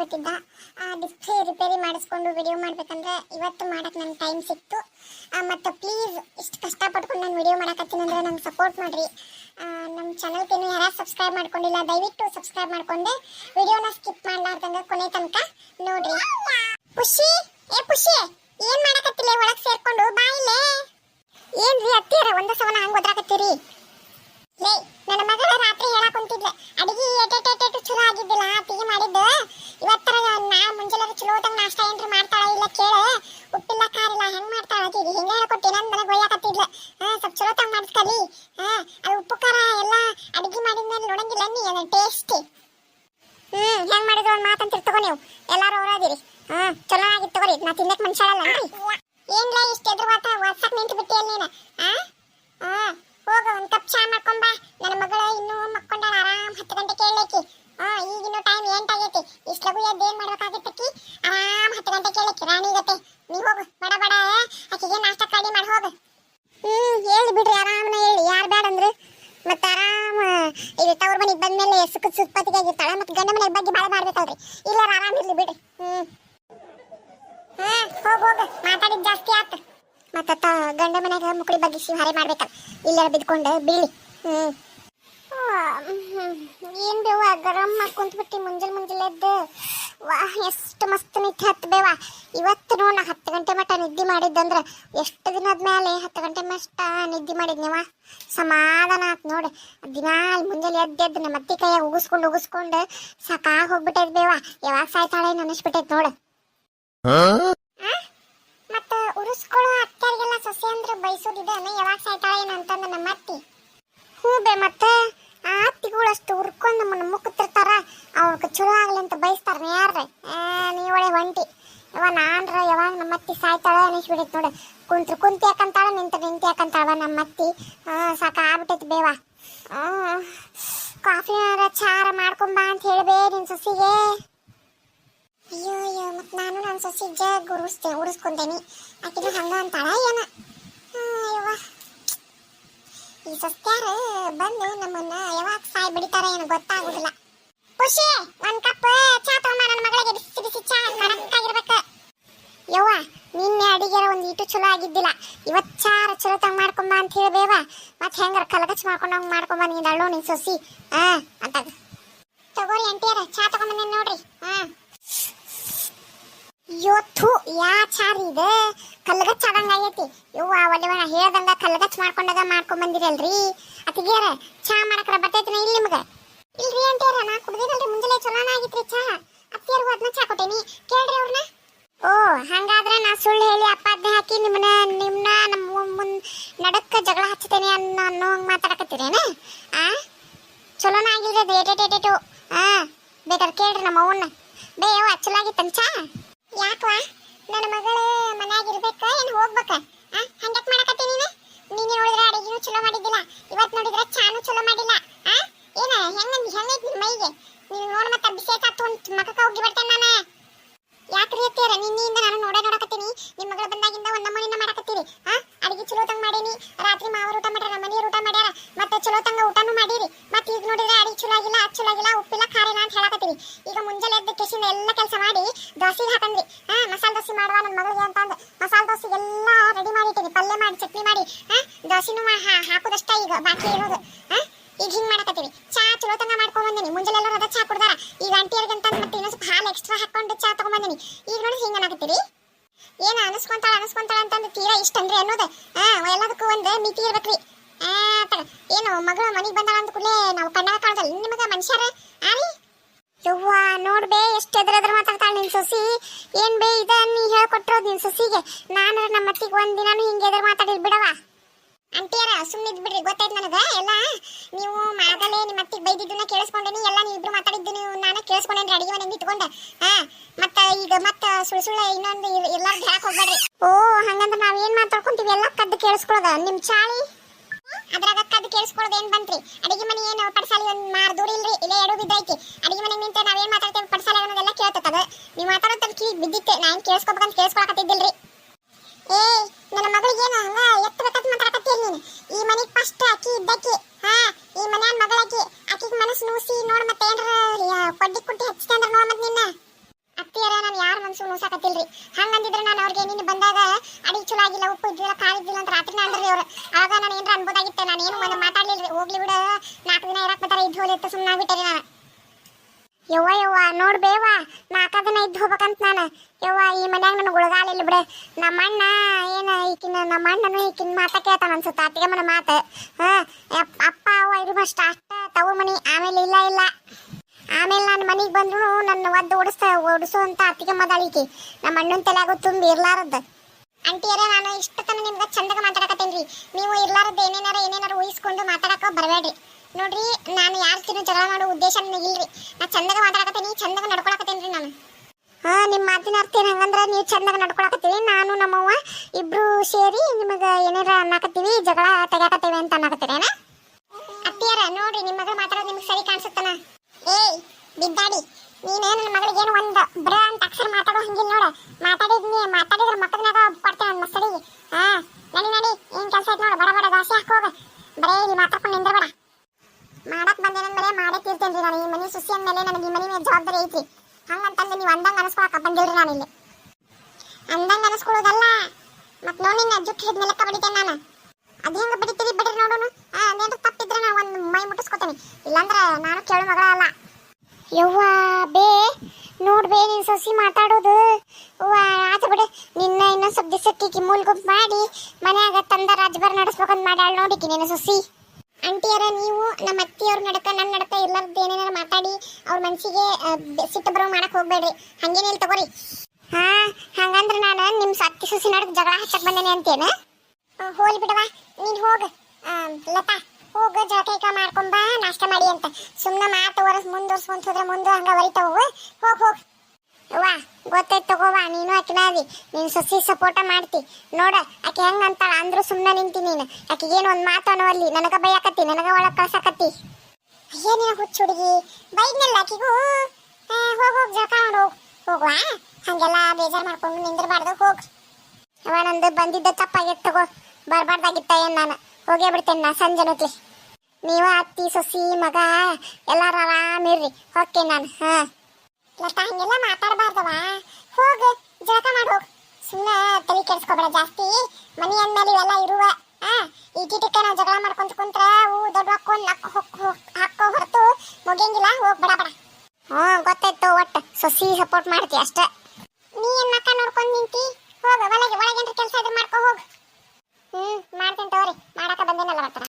ಬಿಟ್ಟಿದ್ದ display repair ಮಾಡಿಸ್ಕೊಂಡು video ಮಾಡ್ಬೇಕಂದ್ರೆ ಇವತ್ತು ಮಾಡಕ್ಕೆ ನಂಗೆ ಟೈಮ್ ಸಿಕ್ತು. ಮತ್ತು ಪ್ಲೀಸ್ ಇಷ್ಟು ಕಷ್ಟಪಟ್ಕೊಂಡು ನಾನು ವಿಡಿಯೋ ಮಾಡಕತ್ತೀನಿ ಅಂದ್ರೆ ನಂಗೆ ಸಪೋರ್ಟ್ ಮಾಡಿರಿ. ನಮ್ಮ ಚಾನಲ್ಗೆ ಇನ್ನೂ ಯಾರು ಸಬ್ಸ್ಕ್ರೈಬ್ ಮಾಡ್ಕೊಂಡಿಲ್ಲ, ದಯವಿಟ್ಟು ಸಬ್ಸ್ಕ್ರೈಬ್ ಮಾಡ್ಕೊಂಡೆ. ವಿಡಿಯೋನ ಸ್ಕಿಪ್ ಮಾಡಲಾರ್ದಂಗೆ ಕೊನೆ ತನಕ ನೋಡ್ರಿ. ಖುಷಿ ಏ ಖುಷಿ ಏನು ಮಾಡಕತ್ತಿಲ್ಲ ಒಳಗೆ ಸೇರ್ಕೊಂಡು? ಬಾಯಿಲೆ ಏನ್ರಿ ಅತ್ತಿಯರ, ಒಂದು ಸವನ ಹಂಗೆ ಒದ್ರಾಕತ್ತೀರಿ ಲೇ ನನ್ನ ಮಗಳ ರಾತ್ರಿ ಹೇಳಕ್ ಕುಂತಿದ್ಲೆ ಅಡಿಗೆ ಎಟೆಟೆಟೆಟು ಚಲೋ ಆಗಿದ್ದಿಲ್ಲ ಅತ್ತಿಗೆ ಮಾಡಿದ್ದು ಇವತ್ತರ ನಾ ಮುಂಜಾನೆ ಚಲೋ ಹೊತ್ತಂಗ ನಾಷ್ಟ ಏನ್ರಿ ಮಾಡ್ತಾಳ ಇಲ್ಲ ಕೇಳ ಉಪ್ಪಿಲ್ಲ ಕಾರಿಲ್ಲ ಹೆಂಗ್ ಅತ್ತಿಗೆ ಹಿಂಗ ಹೇಳ್ಕೊಟ್ಟಿ ನನ್ ನನಗೆ ಒಯ್ಯಾಕತ್ತಿದ್ಲೆ ಸ್ವಲ್ಪ ಚಲೋ ತಂಗ ಮಾಡಿಸ್ಕಲಿ. ಅದು ಉಪ್ಪು ಎಲ್ಲ ಅಡಿಗೆ ಮಾಡಿದ್ಮೇಲೆ ನೋಡಂಗಿಲ್ಲ ನೀ, ಅದ ಟೇಸ್ಟ್ ಹ್ಮ್, ಹೆಂಗ್ ಮಾಡಿದ್ರು ಒಂದ್ ಮಾತಂತ ತಗೋ ನೀವು. ಎಲ್ಲಾರು ಅವರಾದಿರಿ ಹ್ಮ್ ಚಲೋ ಆಗಿತ್ತು ತಗೋರಿ. ನಾ ತಿನ್ನಕ್ ಮನುಷ್ಯಳಲ್ಲ ಏನ್ಲ, ಇಷ್ಟ ಎದುರು ಮಾತ ವಾಟ್ಸಪ್ ನಿಂತು ಬಿಟ್ಟಿಯಲ್ಲ ನೀನು ಆ ಆ ಹೋಗ ಒಂದ್ ಕಪ್ ಚಾ ಮಾಡ್ಕೊಂಬ ನನ್ನ ಮಗಳು ಇನ್ನೂ ಮಕ್ಕೊಂಡಾಳ ಆರಾಮ್ ಹತ್ತು ಗಂಟೆ ಕೇಳಲಿಕ್ಕೆ ಹಾ ಈಗಿನ್ನು ಟೈಮ್ ಎಂಟಾಗೈತಿ ಇಷ್ಟು ಲಗು ಎದ್ದು ಏನ್ ಮಾಡ್ಬೇಕಾಗಿತ್ತಕ್ಕಿ ಆರಾಮ್ ಹತ್ತು ಗಂಟೆ ಕೇಳಲಿಕ್ಕೆ ರಾಣಿ ಗತೆ ನೀ ಹೋಗು ಬಡ ಬಡ ಆಕಿಗೆ ಮಾಡಿ ಹೋಗು. ಹ್ಮ್, ಹೇಳಿ ಬಿಡ್ರಿ, ಆರಾಮನ ಹೇಳಿ. ಯಾರು ಬೇಡ ಅಂದ್ರು? ಮತ್ತ ಆರಾಮ. ಇದು ತವ್ರ ಮನೆಗೆ ಬಂದ್ಮೇಲೆ ಸುಖ ಸುಪ್ಪತ್ತಿಗಾಗಿರ್ತಾಳ ಮತ್ತೆ ಗಂಡ ಮನೆಗೆ ಬಗ್ಗೆ ಬಾಳ ಮಾಡ್ಬೇಕಲ್ರಿ. ಇಲ್ಲ ಆರಾಮ ಇರ್ಲಿ ಬಿಡ್ರಿ. ಹ್ಮ್. ಹಾ ಹೋಗ ಹೋಗ. ಮಾತಾಡಿದ್ ಜಾಸ್ತಿ ಆತ. ಮತ್ತ ಗಂಡ ಮನೆಗೆ ಮುಕ್ಳಿ ಬಗ್ಗಿಸಿ ಹರೆ ಮಾಡ್ಬೇಕಲ್ಲ ಇಲ್ಲೆಲ್ಲ ಬಿದ್ಕೊಂಡು ಬೀಳಿ. ಹ್ಮ್. ಏನ್ ಬೇವ ಗರಂ ಕುಂತ್ಬಿಟ್ಟಿ ಮುಂಜಾನೆ ಮುಂಜಾನೆ ಎದ್ದು. ವಾ ಎಷ್ಟು ಮಸ್ತ್ ನಿದ್ದೆ ಹತ್ತು ಬೇವಾ ಇವತ್ತು ನೋಡ ಹತ್ತು ಗಂಟೆ ಮಟ್ಟ ನಿದ್ದೆ ಮಾಡಿದ್ದಂದ್ರೆ ಎಷ್ಟು ದಿನದ ಮೇಲೆ ಹತ್ತು ಗಂಟೆ ಮಷ್ಟ ನಿದ್ದೆ ಮಾಡಿದ್ನಿವ ಸಮಾಧಾನ ಆತ್ ನೋಡಿ. ದಿನಾಲ್ ಮುಂಜಾನೆ ಎದ್ದು ಎದ್ದು ನಮ್ಮ ಅತ್ತಿ ಕೈಯಾಗ ಉಗಿಸ್ಕೊಂಡು ಉಗಿಸ್ಕೊಂಡು ಸಕಾ ಹೋಗ್ಬಿಟ್ಟೈತ್ ಬೇವ ಯಾವಾಗ ಸಾಯ್ತಾಳೆ ಅನಿಸ್ಬಿಟ್ಟೈತೆ ನೋಡು. ಮತ್ತ ಉರಿಸ್ಕೊಳ್ಳೋ ಅತ್ತೆಗೆಲ್ಲ ಸೊಸೆ ಅಂದ್ರೆ ಬಯಸೋದಿದೆ ಯಾವಾಗ ಸಾಯ್ತಾಳೆ ಏನು ಅಂತಂದ ನಮ್ಮ ಅತ್ತಿ. ಹ್ಞೂ ಬೇ ಮತ್ತೆ ಆ ಅತ್ತಿಗಳು ಅಷ್ಟು ಉರ್ಕೊಂಡು ನಮ್ಮನ್ನ ಮುಕ್ತಿರ್ತಾರ ಅವ್ರಿಗೆ ಚಲೋ ಆಗ್ಲಿ ಅಂತ ಬಯಸ್ತಾರ ಯಾರ್ರೆ ನೀವಳೆ ಒಂಟಿ. ಯವ ನಾನ್ರ ಯಾವಾಗ ನಮ್ಮ ಅತ್ತಿ ಸಾಯ್ತಾಳ ಅನಿಸ್ಬಿಡೈತೆ ನೋಡು. ಕುಂತ್ರು ಕುಂತ ಯಾಕಂತಾಳ ನಿಂತ ನಿಂತ ಯಾಕಂತಾಳ ನಮ್ಮ ಅತ್ತಿ. ಸಾಕ ಆಗ್ಬಿಟ್ಟೈತಿ ಬೇವ. ಕಾಫಿ ಚಾರ ಮಾಡ್ಕೊಂಬಾ ಅಂತ ಹೇಳ್ಬೇ ನಿನ್ ಸೊಸಿಗೆ. ಅಯ್ಯೋ ಅಯ್ಯೋ ಮತ್ತೆ ನಾನು ನನ್ನ ಸೊಸಿ ಜಗ್ ಉರಿಸ್ತೇನೆ ಉರಿಸ್ಕೊಂತೇನಿ. ಆಕಿನ ಹಂಗ ಅಂತಾಳ ಏನ? ಸಸ್ತ್ಯಾರ ಬಂದು ನಮ್ಮನ್ನ ಯಾವಾಗ ಸಾಯ್ ಬಿಡಿತಾರ ಏನು ಗೊತ್ತಾಗುದಿಲ್ಲ. ಖುಷಿ ಒಂದ್ ಕಪ್ ಚಾ ತಗೊಂಬ ನನ್ನ ಮಗಳಿಗೆ ಬಿಸಿ ಬಿಸಿ ಚಾ ಕರೆಕ್ಟಾಗಿರ್ಬೇಕ ಯವ್ವ, ನಿನ್ನೆ ಅಡಿಗೆರ ಒಂದ್ ಇಟ್ಟು ಚಲೋ ಆಗಿದ್ದಿಲ್ಲ. ಇವತ್ ಚಾರ ಚಲೋ ತಂಗ್ ಮಾಡ್ಕೊಂಬ ಅಂತ ಹೇಳ್ಬೇವ. ಮತ್ ಹೆಂಗಾರ ಕಲಗಚ್ ಮಾಡ್ಕೊಂಡಂಗ್ ಮಾಡ್ಕೊಂಬ ನೀನ್ ಅಳ್ಳೋ ನಿನ್ ಸೊಸಿ. ಹಾ ಅಂತ ತಗೋರಿ ಅಂಟಿಯರ ಚಾ ತಗೊಂಬಂದೇನ್ ನೋಡ್ರಿ. ಹಾ ಯೋಥು ಯಾ ಇದೆ? ಕಲ್ಲಗಚ್ಚ ಆದಂಗ ಆಗೈತಿ. ಯವ್ವ ಒಳ್ಳೆ ಹೇಳ್ದಂಗ ಕಲ್ಲಗಚ್ಚ ಮಾಡ್ಕೊಂಡಾಗ ಮಾಡ್ಕೊಂಡ್ ಬಂದಿರಲ್ರಿ? ಅತಿಗೇರ ಚಾ ಮಾಡಕ್ರ ಬರ್ತೈತಿ ಇಲ್ಲಿ ನಿಮ್ಗ. ಇಲ್ರಿ ಅಂತೀರ ನಾ ಕುಡ್ದಿದಲ್ರಿ ಮುಂಜಾನೆ ಚಲೋನ ಆಗಿತ್ರಿ ಚಾ. ಅತ್ತಿಯರ್ಗು ಅದನ್ನ ಚಾ ಕೊಟ್ಟೇನಿ. ಕೇಳ್ರಿ ಅವ್ರನ್ನ. ಓ, ಹಂಗಾದ್ರೆ ನಾ ಸುಳ್ಳು ಹೇಳಿ ಅಪ್ಪ ಅಪ್ಪಾದ್ನೆ ಹಾಕಿ ನಿಮ್ಮನ್ನ ನಿಮ್ಮನ ನಮ್ಮ ಮುನ್ ನಡಕ್ಕ ಜಗಳ ಹಚ್ಚತೇನೆ ಅನ್ನೋ ಅನ್ನೋ ಹಂಗ್ ಮಾತಾಡಕತ್ತೀರೇನ? ಆ? ಚಲೋನ ಆಗಿಲ್ರಿ ಅದು. ಏಟೇಟೇಟೇಟು ಆ ಬೇಕಾದ್ರೆ ಕೇಳ್ರಿ ನಮ್ಮ ಅವನ್ನ ಬೇ, ಯವ್ವ ಚಲಾಗಿತ್ತನ್ ಚಾ? ಯಾಕವಾ ನನ್ನ ಮಗಳು ಮನ್ಯಾಗ ಇರ್ಬೇಕ ಏನ್ ಹೋಗ್ಬೇಕ? ಆ, ಹಂಗ್ಯಾಕ್ ಮಾಡಕತ್ತಿ ನೀನು? ನೀನು ನೋಡಿದ್ರೆ ಅಡಿಗೆನೂ ಚಲೋ ಮಾಡಿದ್ದಿಲ್ಲ. ಇವತ್ ನೋಡಿದ್ರೆ ಚಾನು ಚಲೋ ಮಾಡಿಲ್ಲ. ಆ, ಏನ, ಹೆಂಗ ಹೆಂಗೈತಿ ನಿನ್ ಮೈಗೆ? ನೀನು ನೋಡ್ ಮತ್ತ ಬಿಸಿ ಆಯ್ತು ಅಂತ ಮಕಕ್ಕ ಹೋಗಿ ಬರ್ತೇನೆ ನಾನು. ಯಾಕ್ರಿ ಅತ್ತೀರ ನಿನ್ನಿಂದ ನಾನು ನೋಡೇ ನೋಡಕತ್ತೀನಿ. ನಿಮ್ಮ ಮಗಳು ಬಂದಾಗಿಂದ ಒಂದ್ ನಮೂನಿನ ಮಾಡಕತ್ತೀರಿ. ಆ, ಅಡಿಗೆ ಚಲೋ ತಂಗ ಮಾಡೇನಿ. ರಾತ್ರಿ ಮಾವ ಊಟ ಮಾಡ್ಯಾರ ನಮ್ಮ ಮನೆಯವ್ರು ಊಟ ಮತ್ತೆ ಚಲೋ ತಂಗ ಊಟನೂ ಮಾಡಿರಿ. ಮತ್ತೆ ಈಗ ನೋಡಿದ್ರೆ ಅಡಿ ಚಲೋ ಆಗಿಲ್ಲ ಅದು ಚಲೋ ಆಗಿಲ್ಲ ಉಪ್ಪಿಲ್ಲ ಖಾರ ಅಂತ ಹೇಳಕತ್ತೀರಿ ಈಗ ಮುಂಜಾನೆ ಎದ್ದ ಕಿಶಿಂದ ಎಲ್ಲ ಕೆಲಸ ಮಾಡಿ ದೋಸೆಗೆ ಹಾಕಂದ್ರಿ. ಹಾ, ಮಸಾಲೆ ದೋಸೆ ಮಾಡುವ ನನ್ನ ಮಗಳಿಗೆ ಅಂತ ಅಂದ್ರೆ ಮಸಾಲೆ ದೋಸೆ ಎಲ್ಲ ರೆಡಿ ಮಾಡಿಟ್ಟಿನಿ, ಪಲ್ಯ ಮಾಡಿ, ಚಟ್ನಿ ಮಾಡಿ. ಹಾ, ದೋಸೆನೂ ಹಾ- ಹಾಕುದಷ್ಟ ಈಗ, ಬಾಕಿ ಇರೋದು. ಆ ಈಗ ಹಿಂಗ್ ಮಾಡಕತ್ತೀರಿ ಚಾ ಚಲೋ ತಂಗ ಮಾಡ್ಕೊಂಡು ಬಂದಿನಿ. ಮುಂಜಾನೆ ಎಲ್ಲರೂ ಅದ ಚಾ ಕುಡ್ದಾರ. ಈಗ ಆಂಟಿಯರ್ಗೆ ಅಂತ ಮತ್ತೆ ಇನ್ನೊಂದು ಸ್ವಲ್ಪ ಹಾಲು ಎಕ್ಸ್ಟ್ರಾ ಹಾಕೊಂಡು ಚಾ ತಗೊಂಡ್ ಬಂದಿನಿ. ಈಗ ನೋಡಿ ಹಿಂಗ ಅನ್ನಕತ್ತೀರಿ? ಏನ ಅನಸ್ಕೊಂತಾಳ ಅನಸ್ಕೊಂತಾಳ ಅಂತಂದು ತೀರಾ ಇಷ್ಟ ಅಂದ್ರೆ ಅನ್ನೋದು. ಹಾ, ಎಲ್ಲದಕ್ಕೂ ಒಂದು ಮಿತಿ ಇರ್ಬೇಕ್ರಿ. ತಗ ಏನು ಮಗಳು ಮನೆಗೆ ಬಂದಾಳ ಅಂದ ಕೂಡಲೇ ನಾವು ಕಣ್ಣಾಗ ಕಾಣದಲ್ಲ ನಿಮಗೆ ಮನುಷ್ಯರ? ಆರಿ ಯವ್ವ ನೋಡ್ಬೇ ಎಷ್ಟು ಎದುರೆದ್ರ ಮಾತಾಡ್ತಾಳ ನಿನ್ ಸೊಸಿ. ಏನ್ ಬೇ ಇದ? ನೀ ಹೇಳ್ಕೊಟ್ಟಿರೋದು ನಿನ್ ಸೊಸಿಗೆ. ನಾನು ನಮ್ಮ ಅತ್ತಿಗೆ ಒಂದಿನಾನು ದಿನಾನು ಹಿಂಗೆ ಎದುರು ಮಾತಾಡಿಲ್ ಬಿಡವ ಅಂಟಿಯರ ಸುಮ್ಮನೆ ಬಿಡ್ರಿ, ಗೊತ್ತಾಯ್ತು ನನಗ, ಎಲ್ಲ? ನೀವು ಆಗಲೇ ನಿಮ್ಮ ಅತ್ತಿಗೆ ಬೈದಿದ್ದನ್ನ ಕೇಳಿಸ್ಕೊಂಡೇನಿ ಎಲ್ಲ ನೀವು ಇಬ್ರು ಮಾತಾಡಿದ್ದು ನಾನು ಕೇಳಿಸ್ಕೊಂಡೇನ್ರಿ, ಅಡಿಗೆ ಮನೆಗೆ ಇಟ್ಕೊಂಡೆ ಹಾ, ಮತ್ತ ಈಗ ಮತ್ತ ಸುಳ್ ಸುಳ್ಳು ಇನ್ನೊಂದು ಎಲ್ಲ ಹೇಳಕ್ ಹೋಗ್ಬೇಡ್ರಿ. ಓ, ಹಂಗಂದ್ರೆ ನಾವೇನ್ ಮಾತಾಡ್ಕೊಂತೀವಿ? ಎಲ್ಲ ಕದ್ದು ಕೇಳಿಸ್ಕೊಳ್ಳೋದ ನಿಮ್ ಚಾಳಿ? ಅದ್ರಾಗ ಕದ್ ಕೇಳಿಸ್ಕೊಳ್ಳೋದು ಏನ್ ಬಂತ್ರಿ? ಅಡಿಗೆ ಮನೆ ಏನು ಪಡ್ಸಾಲಿ ಒಂದ್ ಮಾರ್ ದೂರ ಇಲ್ರಿ? ಇಲ್ಲೇ ಎಡು ಬಿದ್ದೈತಿ. ಅಡಿಗೆ ಮನೆ ನಿಂತ ನಾವೇನ್ ಮಾತಾಡ್ತೇವೆ ಪಡ್ಸಾಲಿ ಅನ್ನೋದೆಲ್ಲ ಕೇಳ್ತದ ನೀವು ಮಾತಾಡೋದ್ ಕಿವಿ ಬಿದ್ದಿತ್ತೆ. ನಾನು ಕೇಳಿಸ್ಕೊಬೇಕಂತ ಕೇಳಿಸ್ಕೊಳಕತ್ತಿದ್ದಿಲ್ರಿ. ಏ ನನ್ನ ಮಗಳಿಗೆ ಏನು ಹಂಗ ಎತ್ತಬೇಕಂತ ಮಾತಾಡಕತ್ತೀನಿ ಈ ಮನೆಗೆ ಫಸ್ಟ್ ಅಕ್ಕಿ ಇದ್ದಕ್ಕಿ ಹಾ ಈ ಮನ್ಯಾನ ಮಗಳಾಕಿ ಆಕಿಗೆ ಮನಸ್ಸು ನೂಸಿ ನೋಡ್ ಮತ್ತೆ ಏನ್ರ ಕೊಡ್ಡಿ ಕುಟ್ಟಿ ಹಚ್ಕೊಂಡ್ರ ನೋಡ್ ಮತ್ತೆ ನಿನ್ನ ಅಡಿಗೆ ಚಲೋ ಆಗಿಲ್ಲ ಉಪ್ಪು ಇದ್ದಿಲ್ಲ ಖಾರ ಇದ್ದಿಲ್ಲ ಅಂತ ರಾತ್ರಿ ಅಂದ್ರಿ ಅವ್ರು ಆವಾಗ ನಾನು ಏನ್ರ ಅನ್ಬೋದಾಗಿತ್ತೆ, ನಾನು ಏನು ಒಂದು ಮಾತಾಡ್ಲಿಲ್ರಿ. ಹೋಗ್ಲಿ ಬಿಡ. ನಾಲ್ಕು ದಿನ ಇರಕ್ ಬರ್ತಾರೆ ಇದ್ದು ಹೋಲಿ ಅಂತ ಸುಮ್ಮನೆ ಆಗ್ಬಿಟ್ಟೆ ನಾನು. ಯವ್ವ ಯವ್ವ ನೋಡ್ಬೇವ ನಾಲ್ಕು ದಿನ ಇದ್ದು ಹೋಗ್ಬೇಕಂತ ನಾನು. ಯವ್ವ, ಈ ಮನ್ಯಾಗ ನನಗೆ ಉಳಗಾಲಿಲ್ಲ ಬಿಡ. ನಮ್ಮ ಅಣ್ಣ ಏನ ಈಕಿನ ನಮ್ಮ ಅಣ್ಣನು ಈಕಿನ ಮಾತ ಕೇಳ್ತಾನ ಅನ್ಸುತ್ತೆ? ಅತ್ತಿಗೆ ಮನೆ ಮಾತು. ಹಾ ಅಪ್ಪ, ಅವ್ವ ಇರು ಅಷ್ಟ ಅಷ್ಟ ತವ ಮನಿ. ಆಮೇಲೆ ಇಲ್ಲ ಇಲ್ಲ. ಆಮೇಲೆ ನಾನು ಮನೆಗೆ ಬಂದ್ರು ನನ್ನ ಒದ್ದು ಓಡಿಸ್ತಾ, ಓಡಿಸೋ ಅಂತ ಅತ್ತಿಗೆ ಮದಾಳಿಕಿ ನಮ್ಮ ಅಣ್ಣನ ತಲೆಯಾಗೂ ತುಂಬಿ ಇರ್ಲಾರದ್ದು ಅಂಟಿಯರೇ, ನಾನು ಇಷ್ಟು ತನ ನಿಮ್ಗೆ ಚಂದಾಗ ಮಾತಾಡಕತ್ತೇನ್ರಿ. ನೀವು ಇರ್ಲಾರದ್ದು ಏನೇನಾರ ಏನೇನಾರ ಊಹಿಸ್ಕೊಂಡು ಮಾತಾಡಕ ಬರಬೇಡ್ರಿ. ನೋಡ್ರಿ, ನಾನು ಯಾರ ಜಗಳ ಮಾಡೋ ಉದ್ದೇಶ ನನಗೆ ಇಲ್ರಿ. ನಾ ಚಂದಾಗ ಮಾತಾಡಕತ್ತೀನಿ ಚಂದಾಗ ನಡ್ಕೊಳಕತ್ತೇನ್ರಿ ನಾನು. ಹಾ ನಿಮ್ಮ ಮಾತಿನ ಅರ್ಥ ಏನ್ ಹಂಗಂದ್ರ ನೀವು ಚಂದಾಗ ನಡ್ಕೊಳಕತ್ತೀವಿ ನಾನು ನಮ್ಮವ್ವ ಇಬ್ರು ಸೇರಿ ನಿಮಗೆ ಏನಾರ ಅನ್ನಕತ್ತೀವಿ, ಜಗಳ ತೆಗ್ಯಾಕತ್ತೀವಿ ಅಂತ ಅನ್ನಕತ್ತೀರೇನ ಅತ್ತಿಯರ ನೋಡ್ರಿ ನಿಮ್ಮ ಮಗಳು ಮಾತಾಡೋದು ನಿಮ್ಗೆ ಸರಿ ಕಾಣಿಸುತ್ತನ ಏಯ್ ಬಿದ್ದಾಡಿ ನೀನೇ ನನ್ನ ಮಗಳಿಗೆ ಏನು ಒಂದು ಬ್ರ ಅಂತ ಅಕ್ಷರ ಮಾತಾಡೋ ಹಂಗಿಲ್ಲ ನೋಡ ಮಾತಾಡಿದ್ನಿ ಮಾತಾಡಿದ್ರ ಮಕ್ಕಳನಾಗ ಕೊಡ್ತೇನೆ ನನ್ನ ಮಸ್ತಡಿಗೆ ಹಾ ನಡಿ ನಡಿ ಏನ್ ಕೆಲಸ ಐತೆ ನೋಡು ಬಡ ಬಡ ದಾಸಿ ಹಾಕೋಗ ಬರೇ ಇಲ್ಲಿ ಮಾತಾಡ್ಕೊಂಡು ನಿಂದ್ರಬೇಡ ಮಾಡಕ್ ಬಂದೇನಂದ್ರೆ ಮಾಡೇ ತೀರ್ತೇನ್ರಿ ನಾನು ಈ ಮನೆ ಸುಸಿ ಅಂದ್ಮೇಲೆ ನನಗೆ ಈ ಮನೆ ಮೇಲೆ ಜವಾಬ್ದಾರಿ ಐತಿ ಹಂಗಂತಂದ್ರೆ ನೀವು ಅಂದಂಗ ಬಂದಿಲ್ರಿ ನಾನು ಇಲ್ಲಿ. ಅಂದಂಗ ಅನಸ್ಕೊಳ್ಳೋದಲ್ಲ ಮತ್ ನೋಡಿ ಜುಟ್ಟು ಹಿಡಿದ ನೆಲಕ್ಕ ಬಡಿತೇನೆ ನಾನು. ಅದ ಹೆಂಗ ಬಡಿತೀರಿ ಬಿಡ್ರಿ ನೋಡೋಣ ಅದೇನ್ರ ತಪ್ಪಿದ್ರೆ ನಾ ಒಂದು ಮೈ ಮುಟ್ಟಿಸ್ಕೊತೇನೆ ಇಲ್ಲಾಂದ್ರೆ ನಾನು ಕೇಳು ಮಗಳ ಅಲ್ಲ. ಯವ್ವ, ಬೇ ನೋಡ್ಬೇ ನಿನ್ ಸೊಸಿ ಮಾತಾಡೋದು. ಆತ ಬಿಡು. ನಿನ್ನ ಇನ್ನೊಂದು ಸ್ವಲ್ಪ ದಿವಸಕ್ಕೆ ಮೂಲ್ ಗುಂಪು ಮಾಡಿ ಮನ್ಯಾಗ ತಂದ ರಾಜಭರ ನಡೆಸ್ಬೇಕಂತ ಮಾಡ್ಯಾಳ ನೋಡಿಕಿ ನಿನ್ನ ಸೊಸಿ. ಅಂಟಿಯರ ನೀವು, ನಮ್ಮ ಅತ್ತಿಯವ್ರ ನಡಕ ನನ್ನ ನಡಕ ಇರ್ಲಾರ್ದು ಏನೇನಾರ ಮಾತಾಡಿ, ಅವ್ರ ಬೆ- ಸಿಟ್ಟು ಬರೋ ಮಾಡಕ್ ಹೋಗ್ಬೇಡ್ರಿ. ಹಂಗೇನಿಲ್ಲ ತಗೋರಿ. ಹಾ, ಹಂಗಂದ್ರ ನಾನು ನಿಮ್ಮ ಸತ್ತಿ ಸುಸಿ ನಡಕ್ ಜಗಳ ಹಚ್ಚಕ್ ಬಂದೇನೆ ಅಂತೇನ? ಹೋಲಿ ಬಿಡವಾ ನೀನ್ ಹೋಗ. ಲತಾ, ಹೋಗ ಜಳಕೈಕ ಮಾಡ್ಕೊಂಬ ನಾಷ್ಟ ಮಾಡಿ ಅಂತ. ಸುಮ್ಮನೆ ಮಾತು ಒರಸ್ ಮುಂದುವರ್ಸ್ಕೊಂತ ಹೋದ್ರೆ ಮುಂದೆ ಹಂಗ ಬರಿತಾವ ಹೋಗ್ ಹೋಗ್. ವಾ ಗೊತ್ತೈತ್ ತಗೋವಾ ನೀನು ಆಕಿನ ಅದಿ ನೀನು ಸೊಸಿ ಸಪೋರ್ಟ ಮಾಡ್ತಿ. ನೋಡ, ಆಕೆ ಹೆಂಗ್ ಅಂತಾಳ, ಅಂದ್ರು ಸುಮ್ಮನೆ ನಿಂತಿ ನೀನು. ಆಕಿಗೇನು ಒಂದ್ ಮಾತು ಅನ್ನೋಲ್ಲಿ ನನಗ ಬೈಯಾಕತ್ತಿ, ನನಗ ಒಳಗ್ ಕಳ್ಸಾಕತ್ತಿ. ಏನಿನ ಹುಚ್ಚು ಹುಡುಗಿ. ಬೈದ್ನಲ್ಲ ಆಕಿಗೂ? ಹೋಗ, ಹೋಗ್, ಜಳಕ ಮಾಡು ಹೋಗ್. ಹೋಗುವ? ಹಂಗೆಲ್ಲ ಬೇಜಾರ್ ಮಾಡ್ಕೊಂಡು ನಿಂದಿರಬಾರ್ದು, ಹೋಗ್. ಅವ ನಂದು ಬಂದಿದ್ದ ತಪ್ಪಾಗಿತ್ತು ತಗೋ. ಬರ್ಬಾರ್ದಾಗಿತ್ತ ಏನ್ ನಾನು? ಹೋಗೇ ಬಿಡ್ತೇನೆ ನಾ, ಸಂಜೆ ನೀವ, ಅತ್ತಿ, ಸೊಸಿ, ಮಗ, ಎಲ್ಲಾರು ಆರಾಮಿರ್ರಿ ಓಕೆ ನಾನು? ಹಾ. ಲತಾ ಹಂಗೆಲ್ಲ ಮಾತಾಡಬಾರ್ದವ ಹೋಗ, ಜಳಕ ಮಾಡಿ. ಹೋಗ್ ಸುಮ್ಮನೆ ತಲೆ ಕೆಡಿಸ್ಕೋಬೇಡ ಜಾಸ್ತಿ. ಮನಿ ಅಂದ್ಮೇಲೆ ಇವೆಲ್ಲ ಇರುವ, ಆ ಈಟಿಟಕ್ಕ ನಾವು ಜಗಳ ಮಾಡ್ಕೊಂತ ಕುಂತ್ರ ಅವು ದೊಡ್ಡ ಹಾಕೊಂಡ್ ಹಾಕೋ ಹೊರತು ಮುಗಿಯಂಗಿಲ್ಲ, ಹೋಗ್ ಬಡ ಹ್ಞೂ ಗೊತ್ತಾಯ್ತು ಒಟ್ಟು. ಸೊಸಿ ಸಪೋರ್ಟ್ ಮಾಡ್ತಿ ಅಷ್ಟೇ.